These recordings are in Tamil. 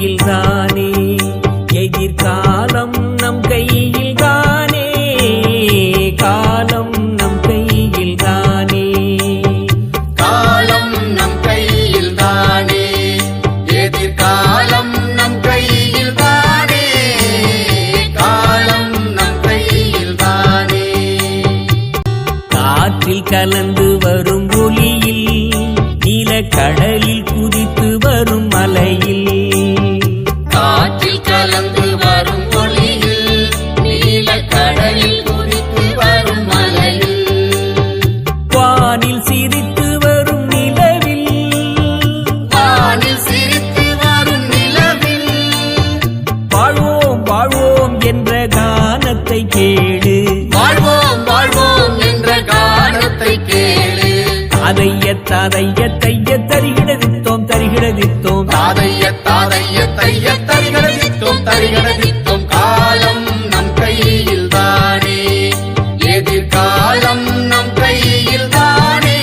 கையில் தானே எதிர்காலம் நம் கையில் தானே காலம் நம் கையில் தானே. காலம் கலந்து தாதைய தாதைய தைய தரிகிடதித்தோம் தரிகிடதித்தோம் தாதைய தாதைய தைய தரிகிடதித்தோம் தரிகிடதித்தோம் காலம் நம் கையில் தானே. எதிர்காலம் நம் கையில் தானே.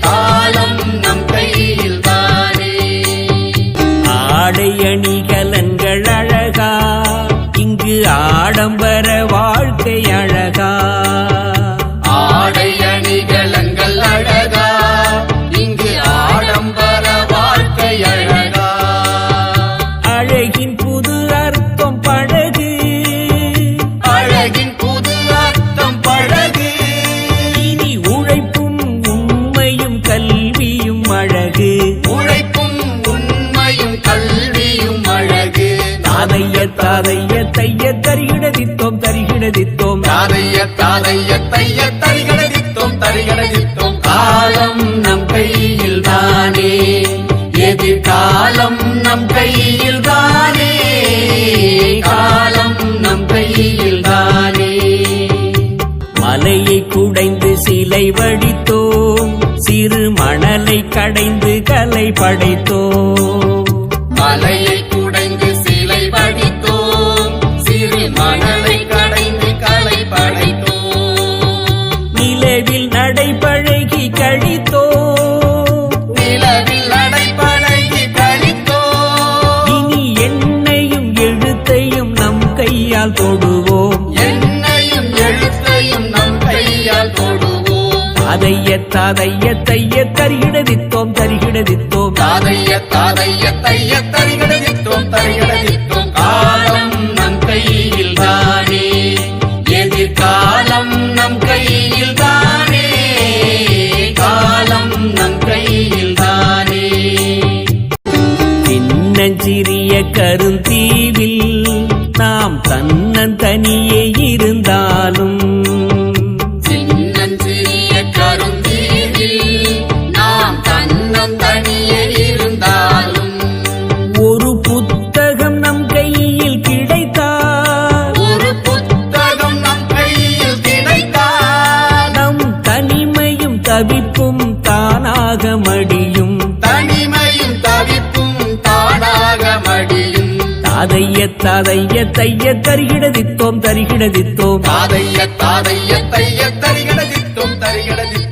காலம் நம் கையில் தானே. ஆடை அணிகலன்கள் அழகா இங்கு ஆடம்பர தாதைய தைய தருகிடதித்தோம். தருகிடதித்தோம் தாதைய தாதைய தைய தரிகடதித்தோம். தரிகடதித்தோம் காலம் நம் கையில் தானே எதிர்காலம் நம் கையில் தானே காலம் நம் கையில் தானே மலையை குடைந்து சிலை வடித்தோம் சிறு மணலை கடைந்து கலை படைத்தோம். அதைய தாதைய தைய தருகிடதித்தோம் தருகிடதித்தோம் தாதைய தாதைய தைய தரிகடதித்தோம் தரிகடதித்தோம் காலம் நம் கையில் தானே எதிர்காலம் நம் கையில் தானே காலம் நம் கையில் தானே. சின்னஞ்சிறிய கருந்தீவில் நாம் தன்னந்தனியே தவிப்பும் தானாக மடியும். தனிமையும் தவிப்பும் தானாக மடியும். தாதைய தாதைய தைய தருகிடதித்தோம் தருகிடதித்தோம் தாதைய தாதைய தைய தருகிடதித்தோம் தருகிடதித்தோம்